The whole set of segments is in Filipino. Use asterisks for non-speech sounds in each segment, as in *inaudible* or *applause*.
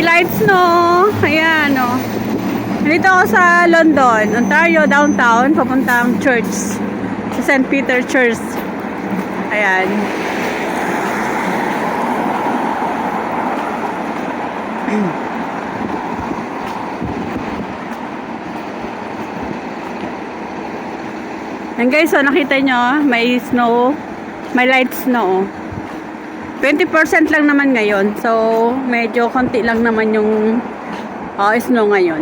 may lights no. Ayan no. Dito ako sa London, Ontario, downtown, papuntang church. Sa St. Peter Church. Ayan. Yan guys, so nakita nyo, may snow, may light snow. 20% lang naman ngayon. So, medyo konti lang naman yung uh, snow ngayon.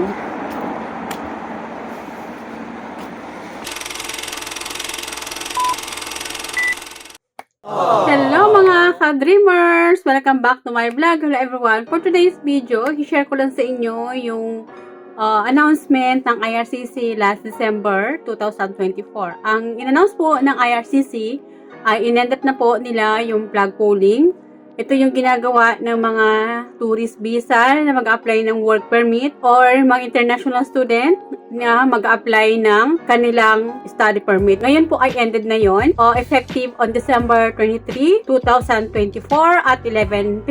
Hello mga ka-dreamers! Welcome back to my vlog. Hello everyone. For today's video, i-share ko lang sa inyo yung uh, announcement ng IRCC last December 2024. Ang in-announce po ng IRCC ay inended na po nila yung flag polling. Ito yung ginagawa ng mga tourist visa na mag-apply ng work permit or mga international student na mag-apply ng kanilang study permit. Ngayon po ay ended na yon, o effective on December 23, 2024 at 11.59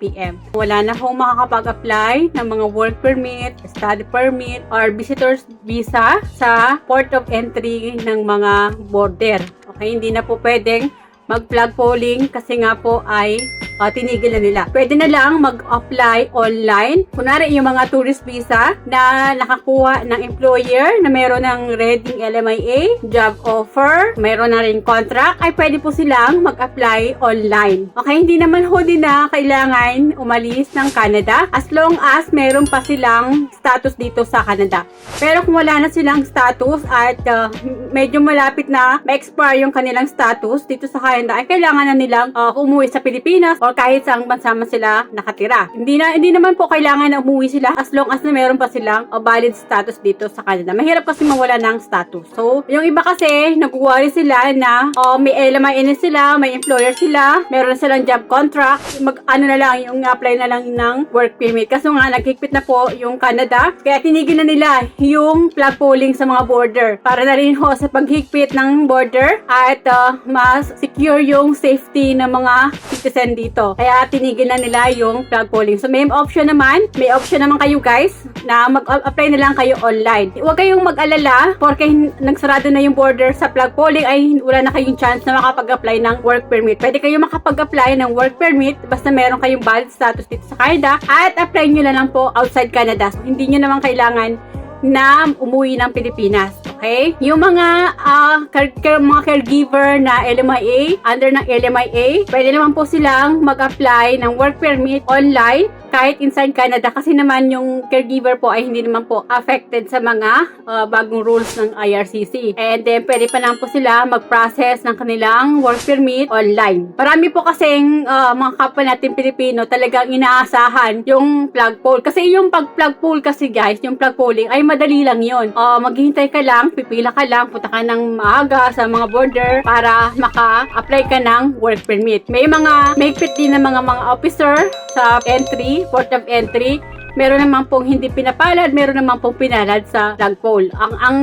p.m. Wala na hong makakapag-apply ng mga work permit, study permit, or visitor's visa sa port of entry ng mga border. Okay, hindi na po pwedeng mag-flag polling kasi nga po ay uh, tinigil na nila. Pwede na lang mag-apply online. Kunwari yung mga tourist visa na nakakuha ng employer na meron ng reading LMIA, job offer, meron na rin contract, ay pwede po silang mag-apply online. Okay, hindi naman ho din na kailangan umalis ng Canada as long as meron pa silang status dito sa Canada. Pero kung wala na silang status at uh, medyo malapit na ma-expire yung kanilang status dito sa Canada, ay kailangan na nilang uh, umuwi sa Pilipinas or kahit saang bansa man sila nakatira. Hindi na hindi naman po kailangan na umuwi sila as long as na meron pa silang uh, valid status dito sa Canada. Mahirap kasi mawala ng status. So, yung iba kasi nagwo-worry sila na uh, may LMIN sila, may employer sila, meron silang job contract, mag ano na lang yung apply na lang ng work permit. Kaso nga nagkikpit na po yung Canada, kaya tinigil na nila yung flag polling sa mga border para na rin ho sa paghigpit ng border at uh, mas secure yung safety ng mga citizen dito. Kaya tinigil na nila yung flag polling. So may option naman, may option naman kayo guys na mag-apply na lang kayo online. Huwag kayong mag-alala porque nagsarado na yung border sa flag polling ay wala na kayong chance na makapag-apply ng work permit. Pwede kayo makapag-apply ng work permit basta meron kayong valid status dito sa Canada at apply nyo na lang po outside Canada. So, hindi nyo naman kailangan na umuwi ng Pilipinas. Okay? Yung mga uh, care, care, mga caregiver na LMIA, under ng LMIA, pwede naman po silang mag-apply ng work permit online kahit inside Canada kasi naman yung caregiver po ay hindi naman po affected sa mga uh, bagong rules ng IRCC. And then pwede pa lang po sila mag-process ng kanilang work permit online. Marami po kasing uh, mga kapwa natin Pilipino talagang inaasahan yung plug poll. Kasi yung pag plug poll kasi guys, yung plug polling ay madali lang yun. Uh, maghihintay ka lang, pipila ka lang, punta ka ng maaga sa mga border para maka-apply ka ng work permit. May mga, may fit din ng mga mga officer sa entry, port of entry, meron naman pong hindi pinapalad, meron naman pong pinalad sa plug poll. Ang ang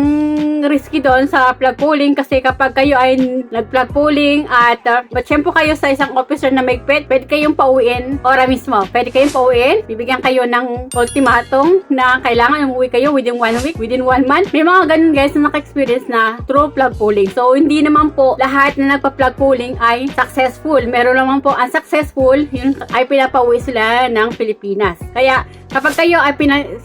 risky doon sa plug polling kasi kapag kayo ay nag-plug polling at uh, matsyempo kayo sa isang officer na may pet, pwede kayong pauwiin ora mismo. Pwede kayong pauwiin, bibigyan kayo ng ultimatum na kailangan umuwi kayo within one week, within one month. May mga ganun guys na naka-experience na through plug polling. So, hindi naman po lahat na nagpa-plug polling ay successful. Meron naman po unsuccessful, yun ay pinapauwi sila ng Pilipinas. Kaya, Kapag kayo ay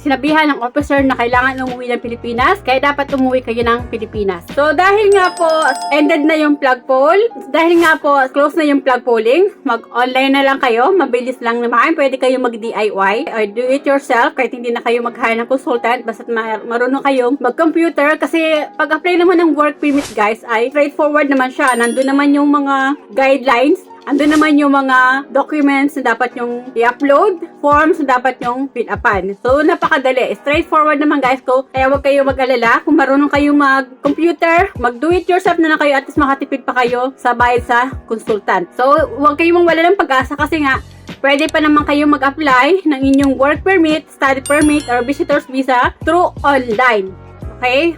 sinabihan ng officer na kailangan umuwi ng Pilipinas, kaya dapat umuwi kayo ng Pilipinas. So, dahil nga po, ended na yung plug poll, dahil nga po, close na yung plug polling, mag-online na lang kayo, mabilis lang naman, pwede kayo mag-DIY, or do it yourself, kahit hindi na kayo mag-hire ng consultant, basta marunong kayo mag-computer, kasi pag-apply naman ng work permit guys, ay straightforward naman siya, nandun naman yung mga guidelines Ando naman yung mga documents na dapat yung i-upload, forms na dapat yung fill-upan. So, napakadali. Straightforward naman guys ko. Kaya huwag kayo mag-alala. Kung marunong kayo mag-computer, mag-do-it-yourself na lang kayo at least makatipid pa kayo sa bayad sa consultant. So, huwag kayong mawala ng pag-asa kasi nga, pwede pa naman kayo mag-apply ng inyong work permit, study permit, or visitor's visa through online. Okay?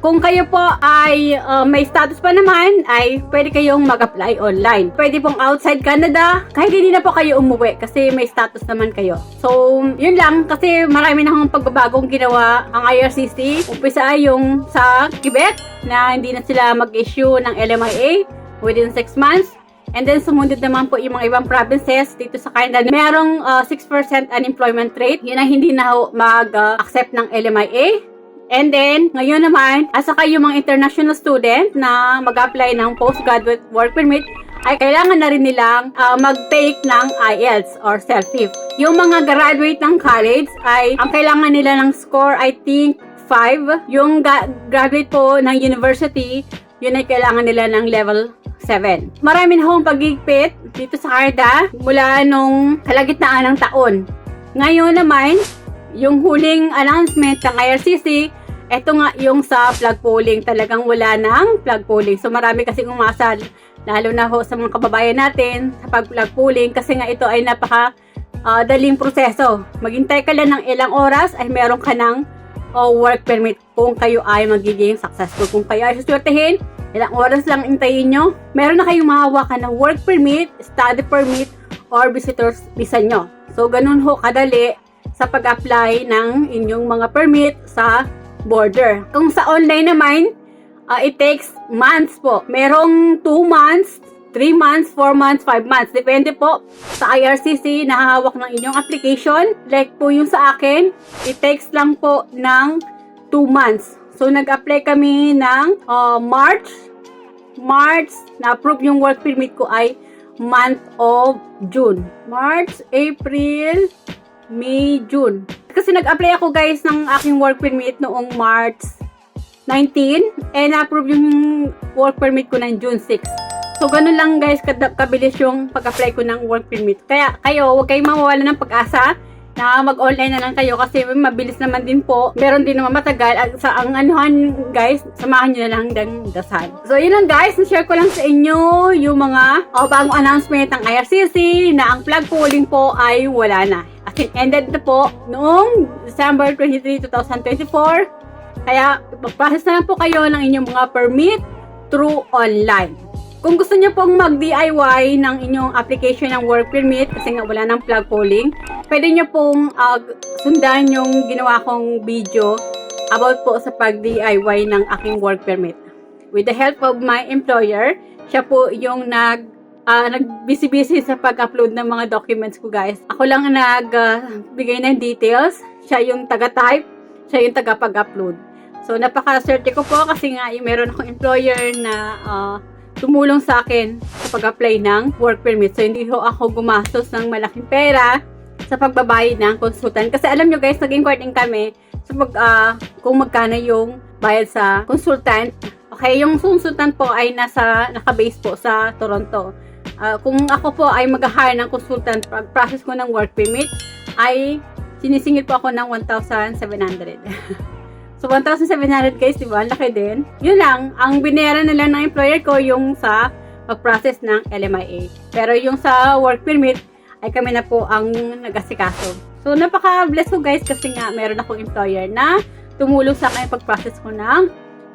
Kung kayo po ay uh, may status pa naman, ay pwede kayong mag-apply online. Pwede pong outside Canada, kahit hindi na po kayo umuwi kasi may status naman kayo. So, yun lang kasi marami na akong pagbabagong ginawa ang IRCC. Umpisa yung sa Quebec na hindi na sila mag-issue ng LMIA within 6 months. And then sumunod naman po yung mga ibang provinces dito sa Canada. Merong uh, 6% unemployment rate. Yun ang hindi na mag-accept ng LMIA. And then, ngayon naman, asa kayo mga international student na mag-apply ng postgraduate work permit, ay kailangan na rin nilang uh, mag-take ng IELTS or self-if. Yung mga graduate ng college ay ang kailangan nila ng score, I think, 5. Yung ga- graduate po ng university, yun ay kailangan nila ng level 7. Marami na akong pagigpit dito sa Canada mula nung kalagitnaan ng taon. Ngayon naman, yung huling announcement ng IRCC, eto nga yung sa plug polling. Talagang wala ng plug polling. So marami kasi umasa, lalo na ho sa mga kababayan natin sa pag-plug polling kasi nga ito ay napaka ah, daling proseso. Maghintay ka lang ng ilang oras ay meron ka ng oh, work permit kung kayo ay magiging successful. Kung kayo ay suswertehin, ilang oras lang intayin nyo, meron na kayong mahawakan ng work permit, study permit, or visitor's visa nyo. So, ganun ho kadali sa pag-apply ng inyong mga permit sa border. Kung sa online naman, uh, it takes months po. Merong 2 months, 3 months, 4 months, 5 months. Depende po sa IRCC na hahawak ng inyong application. Like po yung sa akin, it takes lang po ng 2 months. So, nag-apply kami ng uh, March. March, na-approve yung work permit ko ay month of June. March, April, May, June. Kasi nag-apply ako guys ng aking work permit noong March 19 and na-approve yung work permit ko ng June 6. So, ganun lang guys kabilis yung pag-apply ko ng work permit. Kaya kayo, huwag kayong mawawala ng pag-asa na mag-online na lang kayo kasi mabilis naman din po. Meron din naman matagal. At sa ang anuhan guys, samahan nyo na lang ng dasal. So yun lang guys, na-share ko lang sa inyo yung mga oh, bagong announcement ng IRCC na ang plug polling po ay wala na. It ended na po noong December 23, 2024. Kaya mag-process na lang po kayo ng inyong mga permit through online. Kung gusto niyo pong mag-DIY ng inyong application ng work permit kasi nga wala ng plug polling, pwede niyo pong uh, sundan yung ginawa kong video about po sa pag-DIY ng aking work permit. With the help of my employer, siya po yung nag uh, nagbisi-busy sa pag-upload ng mga documents ko guys. Ako lang ang nagbigay ng details, siya yung taga-type, siya yung taga-pag-upload. So napaka-swerte ko po kasi nga yung meron akong employer na uh, tumulong sa akin sa pag-apply ng work permit. So, hindi ho ako gumastos ng malaking pera sa pagbabayad ng consultant. Kasi alam nyo guys, naging courting kami sa pag, uh, kung magkano yung bayad sa consultant. Okay, yung consultant po ay nasa, nakabase po sa Toronto. Uh, kung ako po ay mag-hire ng consultant, pag-process ko ng work permit, ay sinisingil po ako ng 1,700. *laughs* So, 1,700 guys, di ba? Ang laki din. Yun lang, ang binayaran nila ng employer ko yung sa pag-process ng LMIA. Pero yung sa work permit, ay kami na po ang nag-asikaso. So, napaka-bless ko guys kasi nga meron akong employer na tumulong sa akin pag-process ko ng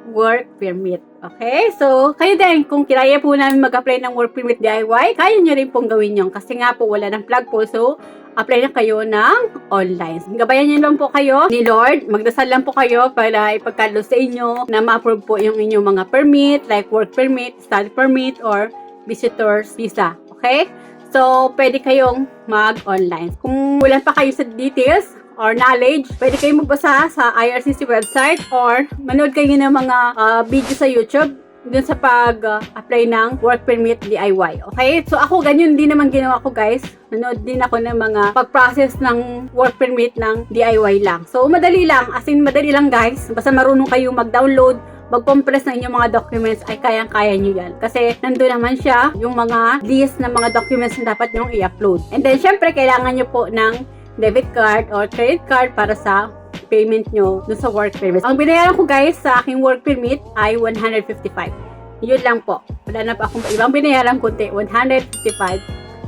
work permit. Okay? So, kayo din, kung kiraya po namin mag-apply ng work permit DIY, kaya nyo rin pong gawin yun. Kasi nga po, wala ng plug po. So, apply na kayo ng online. Gabayan nyo lang po kayo ni Lord. Magdasal lang po kayo para ipagkalo sa inyo na ma-approve po yung inyong mga permit, like work permit, study permit, or visitor's visa. Okay? So, pwede kayong mag-online. Kung wala pa kayo sa details, or knowledge, pwede kayong magbasa sa IRCC website or manood kayo ng mga uh, video sa YouTube dun sa pag-apply uh, ng work permit DIY. Okay? So ako ganyan din naman ginawa ko guys. Nanood din ako ng mga pag-process ng work permit ng DIY lang. So madali lang. As in madali lang guys. Basta marunong kayo mag-download mag-compress ng inyong mga documents ay kayang-kaya nyo yan. Kasi nandun naman siya yung mga list ng mga documents na dapat nyo i-upload. And then, syempre, kailangan nyo po ng debit card or credit card para sa payment nyo dun sa work permit. Ang binayaran ko guys sa aking work permit ay 155. Yun lang po. Wala na pa akong ibang binayaran kundi 155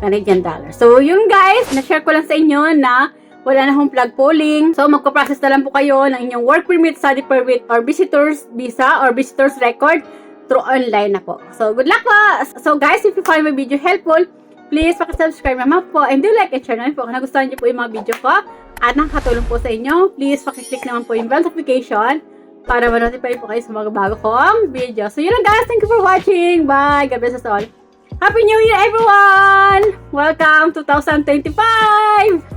Canadian dollars. So yun guys, na-share ko lang sa inyo na wala na hong plug polling. So, magpa-process na lang po kayo ng inyong work permit, study permit, or visitors visa or visitors record through online na po. So, good luck po! So, guys, if you find my video helpful, please pakisubscribe naman po and do like and share naman po kung nagustuhan niyo po yung mga video ko at nakakatulong po sa inyo. Please pakiclick naman po yung bell notification para ma-notify po kayo sa mga bago kong video. So, yun lang guys. Thank you for watching. Bye! God bless us all. Happy New Year, everyone! Welcome 2025!